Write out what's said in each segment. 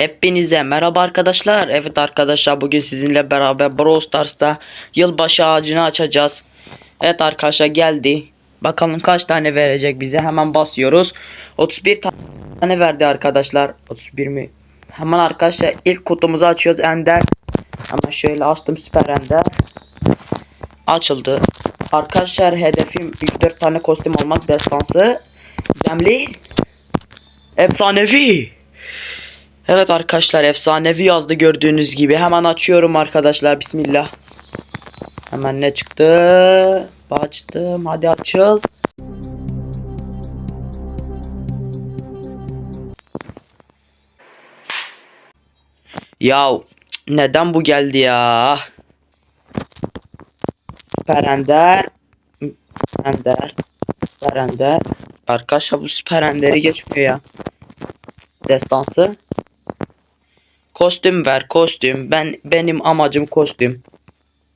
Hepinize merhaba arkadaşlar. Evet arkadaşlar bugün sizinle beraber Brawl Stars'ta yılbaşı ağacını açacağız. Evet arkadaşlar geldi. Bakalım kaç tane verecek bize. Hemen basıyoruz. 31 tane verdi arkadaşlar. 31 mi? Hemen arkadaşlar ilk kutumuzu açıyoruz. Ender. Hemen şöyle açtım süper Ender. Açıldı. Arkadaşlar hedefim 3-4 tane kostüm almak destansı. Gizemli. Efsanevi. Evet arkadaşlar efsanevi yazdı gördüğünüz gibi. Hemen açıyorum arkadaşlar. Bismillah. Hemen ne çıktı? Açtım. Hadi açıl. Ya neden bu geldi ya? Perender. Ender. Perender. Arkadaşlar bu süper enderi geçmiyor ya. Destansı. Kostüm ver kostüm. Ben benim amacım kostüm.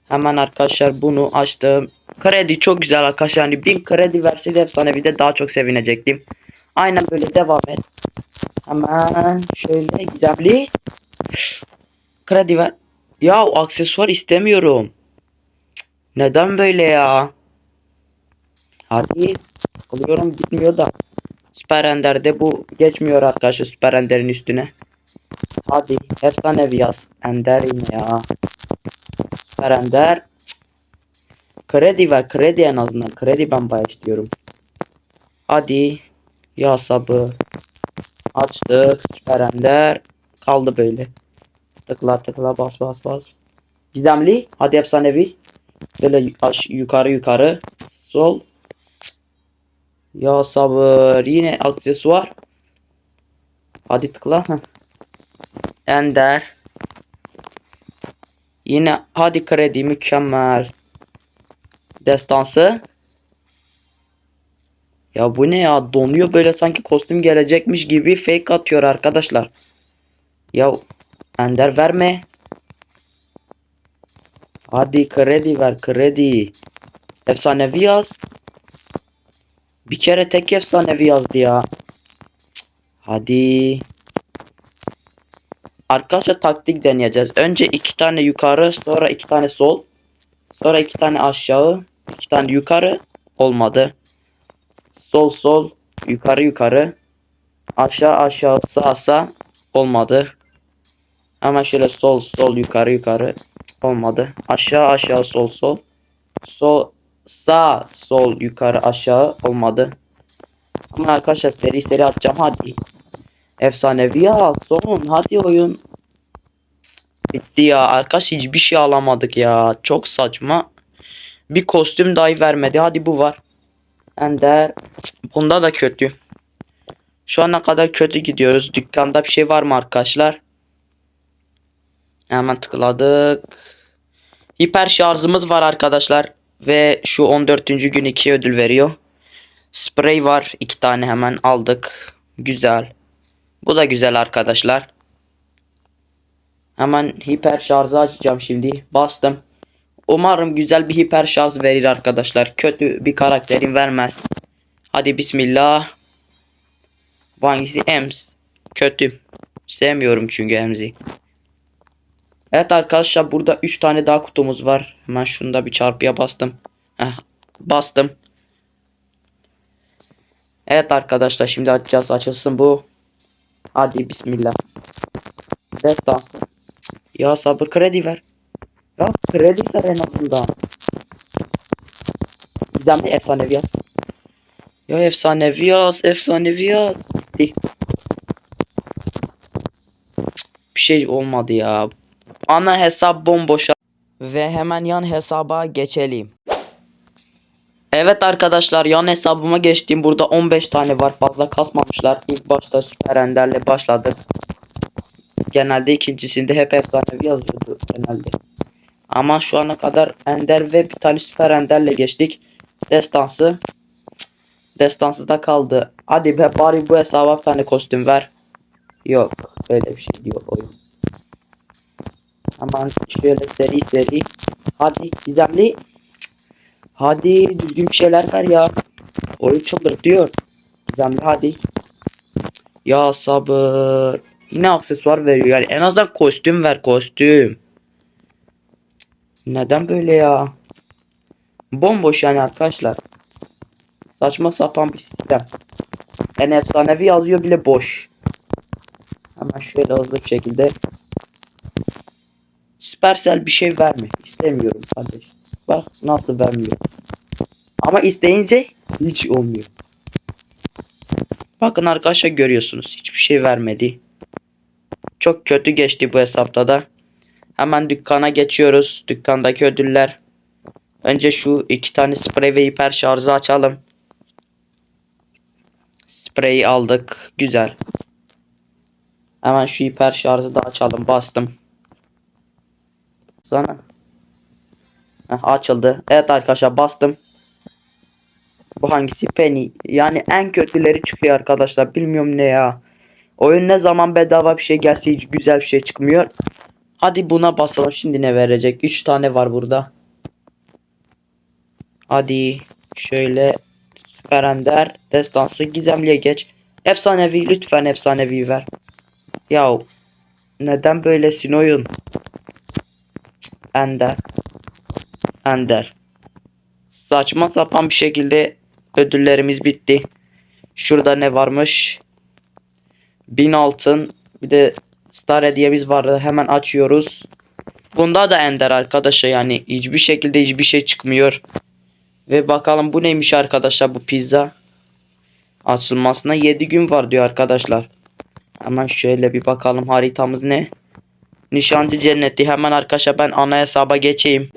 Hemen arkadaşlar bunu açtım. Kredi çok güzel arkadaşlar. Yani 1000 kredi verseydi efsanevi de daha çok sevinecektim. Aynen böyle devam et. Hemen şöyle gizemli. Kredi ver. Ya aksesuar istemiyorum. Neden böyle ya? Hadi. Alıyorum gitmiyor da. Süper bu geçmiyor arkadaşlar Süper üstüne. Hadi efsanevi yaz. Ender yine ya. Süper Ender. Kredi ver kredi en azından. Kredi ben bayağı istiyorum. Hadi. Ya sabır. Açtık. Süper Ender. Kaldı böyle. Tıkla tıkla bas bas bas. Gizemli. Hadi efsanevi. Böyle aş yukarı yukarı. Sol. Ya sabır. Yine aksesuar. Hadi tıkla. Heh. Ender. Yine hadi kredi mükemmel. Destansı. Ya bu ne ya? Donuyor böyle sanki kostüm gelecekmiş gibi fake atıyor arkadaşlar. Ya Ender verme. Hadi kredi ver kredi. Efsanevi yaz. Bir kere tek efsanevi yazdı ya. Hadi. Arkadaşlar taktik deneyeceğiz. Önce iki tane yukarı, sonra iki tane sol, sonra iki tane aşağı, iki tane yukarı. Olmadı. Sol sol, yukarı yukarı, aşağı aşağı, sağ sağ. Olmadı. Hemen şöyle sol sol, yukarı yukarı. Olmadı. Aşağı aşağı, sol sol. Sol sağ sol yukarı aşağı olmadı. Ama arkadaşlar seri seri atacağım hadi. Efsanevi ya son hadi oyun. Bitti ya arkadaş hiçbir şey alamadık ya. Çok saçma. Bir kostüm dahi vermedi. Hadi bu var. Ender. Bunda da kötü. Şu ana kadar kötü gidiyoruz. Dükkanda bir şey var mı arkadaşlar? Hemen tıkladık. Hiper şarjımız var arkadaşlar. Ve şu 14. gün 2 ödül veriyor. Sprey var. 2 tane hemen aldık. Güzel. Bu da güzel arkadaşlar. Hemen hiper şarjı açacağım şimdi. Bastım. Umarım güzel bir hiper şarj verir arkadaşlar. Kötü bir karakterin vermez. Hadi bismillah. Bu hangisi? Ems. Kötü. Sevmiyorum çünkü Ems'i. Evet arkadaşlar burada 3 tane daha kutumuz var. Hemen şunu da bir çarpıya bastım. Heh, bastım. Evet arkadaşlar şimdi açacağız. Açılsın bu. Hadi bismillah. Destansı. Ya sabır kredi ver. Ya kredi ver en azından. Gizemli efsanevi yaz. Ya efsanevi yaz. Efsanevi yaz. Bir şey olmadı ya. Ana hesap bomboş. Ve hemen yan hesaba geçelim. Evet arkadaşlar yan hesabıma geçtim. Burada 15 tane var. Fazla kasmamışlar. İlk başta Süper başladık. Genelde ikincisinde hep efsanevi yazıyordu genelde. Ama şu ana kadar Ender ve bir tane Süper Ender'le geçtik. Destansı. Destansı da kaldı. Hadi be bari bu hesaba bir tane kostüm ver. Yok. Öyle bir şey diyor oyun. Aman şöyle seri seri. Hadi gizemli. Hadi düzgün bir şeyler ver ya. Oyun çıldırtıyor. Gizemli hadi. Ya sabır. Yine aksesuar veriyor yani en azından kostüm ver kostüm. Neden böyle ya? Bomboş yani arkadaşlar. Saçma sapan bir sistem. En efsanevi yazıyor bile boş. Hemen şöyle hızlı bir şekilde. Süpersel bir şey verme. İstemiyorum kardeş. Bak nasıl vermiyor. Ama isteyince hiç olmuyor. Bakın arkadaşlar görüyorsunuz. Hiçbir şey vermedi. Çok kötü geçti bu hesapta da. Hemen dükkana geçiyoruz. Dükkandaki ödüller. Önce şu iki tane sprey ve hiper şarjı açalım. Spreyi aldık. Güzel. Hemen şu hiper şarjı da açalım. Bastım. Sana. Heh, açıldı. Evet arkadaşlar bastım. Bu hangisi? Penny. Yani en kötüleri çıkıyor arkadaşlar. Bilmiyorum ne ya. Oyun ne zaman bedava bir şey gelse hiç güzel bir şey çıkmıyor. Hadi buna basalım. Şimdi ne verecek? 3 tane var burada. Hadi şöyle Süper Ender destansı gizemliye geç. Efsanevi lütfen efsanevi ver. Yahu neden böylesin oyun? Ender. Ender. Saçma sapan bir şekilde ödüllerimiz bitti. Şurada ne varmış? 1000 altın. Bir de star hediyemiz vardı. Hemen açıyoruz. Bunda da ender arkadaşlar yani hiçbir şekilde hiçbir şey çıkmıyor. Ve bakalım bu neymiş arkadaşlar bu pizza. Açılmasına 7 gün var diyor arkadaşlar. Hemen şöyle bir bakalım haritamız ne? Nişancı cenneti. Hemen arkadaşlar ben ana hesaba geçeyim.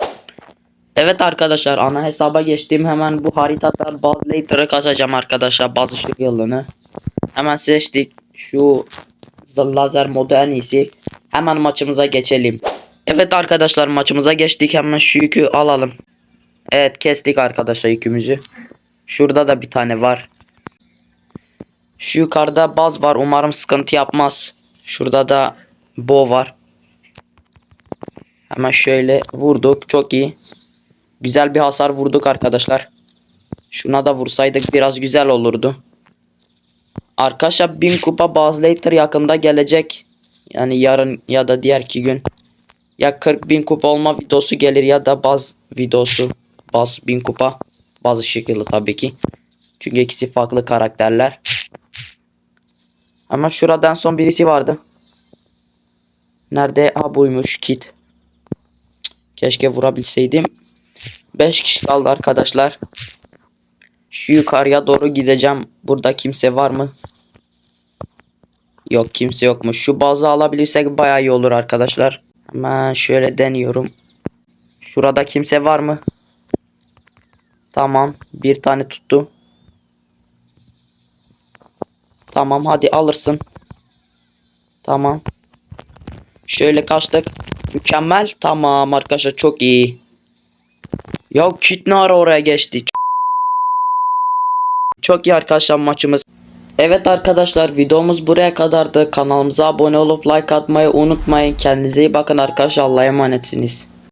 Evet arkadaşlar ana hesaba geçtim. Hemen bu haritadan bazı later'ı kazacağım arkadaşlar. Bazı ışık yılını. Hemen seçtik. Şu lazer modu en iyisi. Hemen maçımıza geçelim. Evet arkadaşlar maçımıza geçtik. Hemen şu yükü alalım. Evet kestik arkadaşlar yükümüzü. Şurada da bir tane var. Şu yukarıda baz var. Umarım sıkıntı yapmaz. Şurada da bo var. Hemen şöyle vurduk. Çok iyi. Güzel bir hasar vurduk arkadaşlar. Şuna da vursaydık biraz güzel olurdu. Arkadaşlar 1000 kupa baz later yakında gelecek. Yani yarın ya da diğer iki gün. Ya 40 bin kupa olma videosu gelir ya da baz videosu. Baz 1000 kupa. Bazı şekilde tabii ki. Çünkü ikisi farklı karakterler. Ama şuradan son birisi vardı. Nerede? Ha buymuş kit. Keşke vurabilseydim. 5 kişi kaldı arkadaşlar. Şu yukarıya doğru gideceğim. Burada kimse var mı? Yok kimse yokmuş. Şu bazı alabilirsek bayağı iyi olur arkadaşlar. Hemen şöyle deniyorum. Şurada kimse var mı? Tamam. Bir tane tuttu. Tamam hadi alırsın. Tamam. Şöyle kaçtık. Mükemmel. Tamam arkadaşlar çok iyi. Ya kit ara oraya geçti? Çok iyi arkadaşlar maçımız. Evet arkadaşlar videomuz buraya kadardı. Kanalımıza abone olup like atmayı unutmayın. Kendinize iyi bakın arkadaşlar. Allah'a emanetsiniz.